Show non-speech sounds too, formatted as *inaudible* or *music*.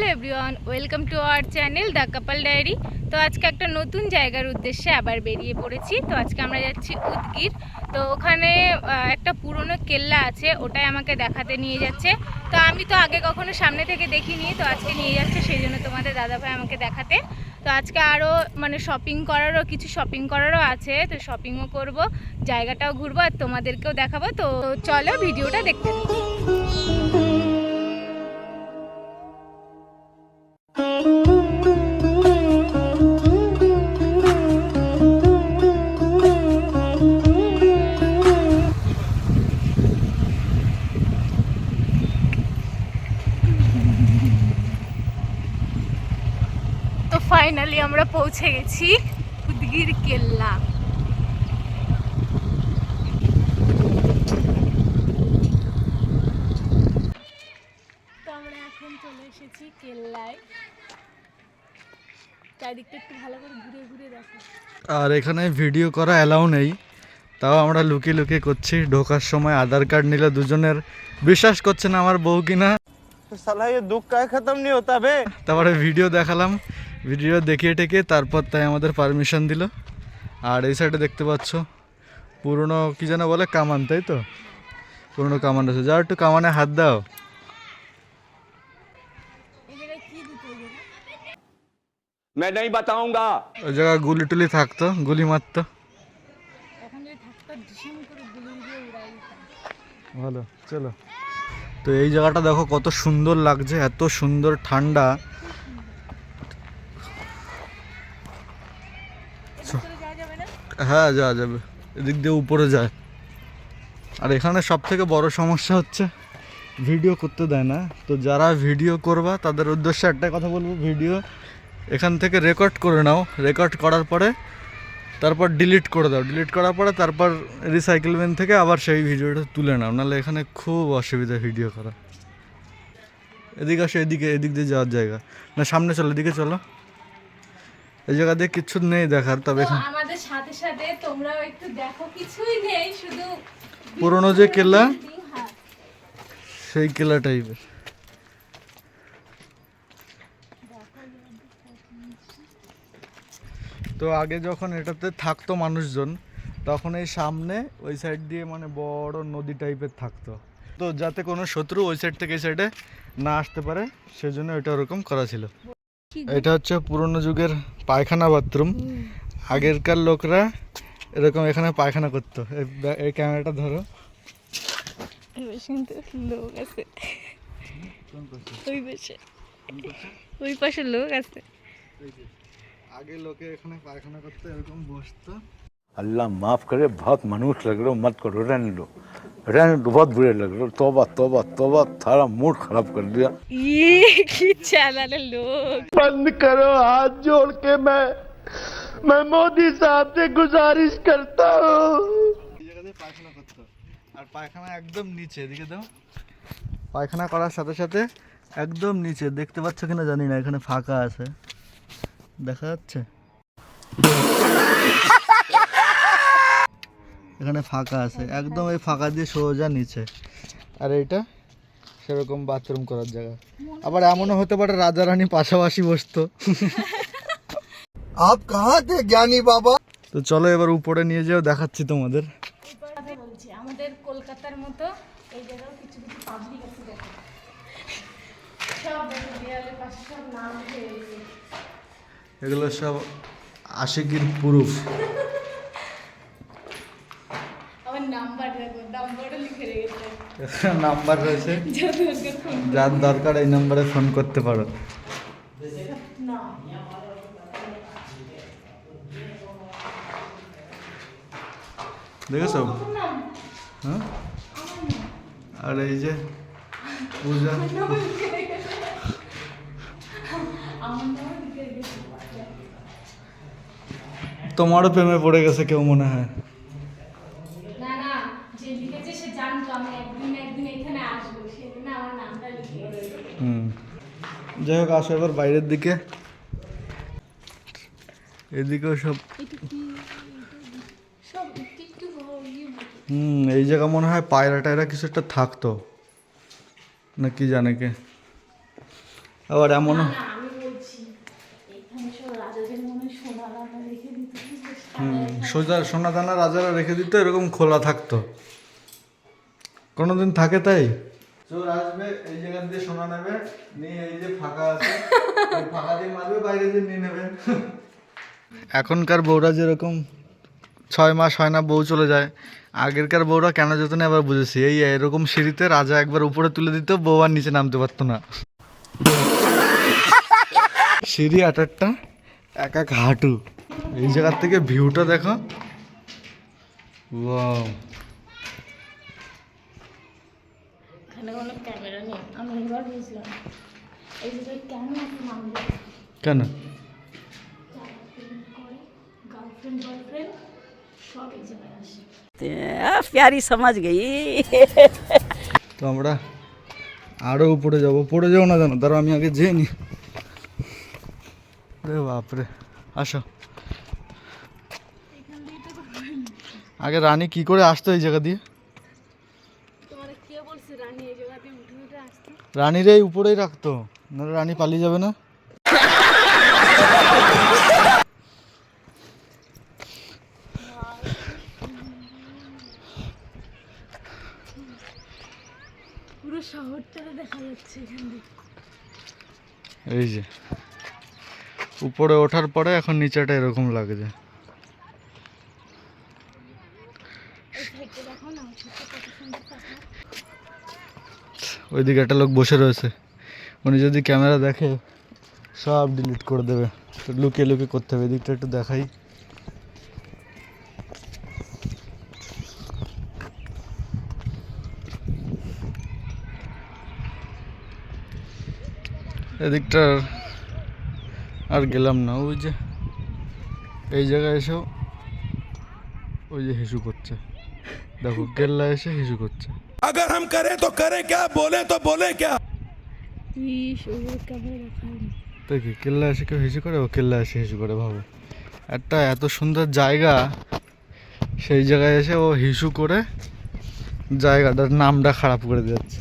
Hello everyone, welcome to our channel the couple diary. তো আজকে একটা নতুন জায়গার উদ্দেশ্যে আবার বেরিয়ে পড়েছি। তো আজকে আমরা যাচ্ছি উদগির। তো ওখানে একটা পুরনো কেল্লা আছে, ওটাই আমাকে দেখাতে নিয়ে যাচ্ছে। তো আমি তো আগে কখনো সামনে থেকে দেখিনি, তো আজকে নিয়ে যাচ্ছে সেই জন্য তোমাদের দাদাভাই আমাকে দেখাতে। তো আজকে আরও মানে শপিং করারও, কিছু শপিং করারও আছে, তো শপিংও করব, জায়গাটাও ঘুরবো আর তোমাদেরকেও দেখাবো। তো চলো ভিডিওটা দেখতে ফাইনালি আমরা পৌঁছে গেছি খুদগির কেল্লা। তো আমরা এখন চলে এসেছি কেল্লায়। আর এখানে ভিডিও করা অ্যালাউ নেই। তাও আমরা লুকিয়ে লুকিয়ে করছি। ঢোকার সময় আধার কার্ড নিলে দুজনের বিশ্বাস করছে না আমার বউ কিনা। দুঃখ কায় নি তারপরে ভিডিও দেখালাম। ভিডিও দেখিয়ে টেকে তারপর তাই আমাদের পারমিশন দিল আর এই সাইডে দেখতে পাচ্ছ পুরনো কি যেন বলে কামান তাই তো পুরনো কামান আছে যাও একটু কামানে হাত দাও এই জায়গায় কি দিতে ওই জায়গায়? मैं नहीं बताऊंगा ওই জায়গায় গুলি টুলি থাকতো গুলি মারতো এখন যদি থাকতো ডিসিম করে গুলি দিয়ে উড়াই দিতাম ভালো চলো তো এই জায়গাটা দেখো কত সুন্দর লাগছে এত সুন্দর ঠান্ডা হ্যাঁ যাওয়া যাবে। এদিক দিয়ে উপরে যায়। আর এখানে সব থেকে বড় সমস্যা হচ্ছে ভিডিও করতে দেয় না। তো যারা ভিডিও করবা তাদের উদ্দেশ্যে একটা কথা বলব ভিডিও এখান থেকে রেকর্ড করে নাও। রেকর্ড করার পরে তারপর ডিলিট করে দাও। ডিলিট করার পরে তারপর রিসাইকেলমেন্ট থেকে আবার সেই ভিডিওটা তুলে নাও। নাহলে এখানে খুব অসুবিধা ভিডিও করা। এদিকে আসো এদিকে এদিক দিয়ে যাওয়ার জায়গা। না সামনে চলো এদিকে চলো। এই জায়গা দিয়ে কিচ্ছু নেই দেখার তবে এখানে সাথে সাথে তোমরাও একটু দেখো কিছুই নেই শুধু পুরনো যে কেল্লা হ্যাঁ। সেই কেল্লা টাইপের। তো আগে যখন এটাতে থাকতো মানুষজন তখন এই সামনে ওই সাইড দিয়ে মানে বড় নদী টাইপের থাকতো। তো যাতে কোনো শত্রু ওই সাইড থেকে এই সাইডে না আসতে পারে সেজন্য এটা ওরকম করা ছিল। এটা হচ্ছে পুরনো যুগের পায়খানা বাথরুম। আগেরকার লোকরা এরকম এখানে পায়খানা করতো এই ব্যা- এই ক্যামেরাটা ধরো এবার কিন্তু লোক আছে ওই পাশে ওই পাশে লোক আছে আগে লোকে এখানে পায়খানা করতে এরকম বসতো अल्लाह माफ करे बहुत मनुष्य लग रहे हो मत करो रहने दो रहने दो बहुत बुरे लग रहे हो तोबा तोबा तोबा थारा मूड खराब कर दिया ইয়ে কি চালালে লোক बंद करो हाथ जोड़ के मैं मैं मोदी साहब से गुजारिश करता हूँ এই জায়গাতে পায়খানা করতো আর পায়খানা একদম নিচে এদিকে দাও পায়খানা করার সাথে সাথে একদম নিচে দেখতে পাচ্ছ কিনা জানি না এখানে ফাঁকা আছে দেখা যাচ্ছে এখানে ফাঁকা আছে একদম এই ফাঁকা দিয়ে সোজা নিচে আর এইটা সেরকম বাথরুম করার জায়গা আবার এমনও হতে পারে রাজা রানী পাশাপাশি বসতো আপ কাহা তে জ্ঞানী বাবা তো চলো এবার উপরে নিয়ে যাও দেখাচ্ছি তোমাদের। আমাদের কলকাতার মতো এই জায়গাও কিছু কিছু পাবলিক আছে দেখো। সব দেয়ালে পাশে সব নাম এগুলো সব আশিকির প্রুফ। আমার নাম্বার দেখো নাম্বারও লিখে রেখেছে। *laughs* নাম্বার রয়েছে। যার দরকার এই নাম্বারে ফোন করতে পারো। দেখেছ হ্যাঁ আর এই যে পূজা তোমারও প্রেমে পড়ে গেছে কেউ মনে হয়? যাই হোক আসো এবার বাইরের দিকে। এদিকেও সব একটু একটু ইয়ে মতো। হুম এই জায়গা মনে হয় পায়রা টায়রা কিছু একটা থাকতো। না কি জানে কে। আবার এমনও হুম সোজা সোনা দানা রাজারা রেখে দিত এরকম খোলা থাকতো। কোনোদিন থাকে তাই? চোর আসবে এই জায়গা দিয়ে সোনা নেবে নিয়ে এই যে ফাঁকা আছে ফাঁকা দিয়ে মারবে বাইরে দিয়ে নিয়ে নেবে। এখনকার বউরা যেরকম ছয় মাস হয় না বউ চলে যায়। আগেরকার বউরা কেন যেত না এবার বুঝেছি। এই এরকম সিঁড়িতে রাজা একবার উপরে তুলে দিত বউ আর নিচে নামতে পারতো না। সিঁড়ি আটারটা এক এক হাঁটু। এই জায়গার থেকে ভিউটা দেখো। কোনো প্যারি সমাজ গেই। তো আমরা আরও উপরে যাব। পড়ে যাও না জানো তারা আমি আগে যেয়ে নি। রে বাপরে, আসো। আগে রানী কি করে আসতো এই জায়গা দিয়ে? রানীর এই উপরেই রাখতো, নাহলে রানী পালিয়ে যাবে না। দেখা যাচ্ছে এখান থেকে এই যে। উপরে ওঠার পরে এখন নিচেটা এরকম লাগছে ওইদিকে একটা লোক বসে রয়েছে। উনি যদি ক্যামেরা দেখে সব ডিলিট করে দেবে। লুকিয়ে লুকিয়ে করতে হবে। এদিকটা একটু দেখাই। এদিকটা আর গেলাম না ওই যে এই জায়গায় এসেও ওই যে হিসু করছে দেখো কেল্লা এসে হিসু করছে अगर हम करें तो करें क्या बोले तो बोले क्या ইস ওই ক্যামেরা দেখা হয়নি তাই কি কেল্লা এসে কেউ হিসু করে ও কেল্লা এসে হিসু করে ভাবো একটা এত সুন্দর জায়গা সেই জায়গায় এসে ও হিসু করে জায়গাটার নামটা খারাপ করে দিচ্ছে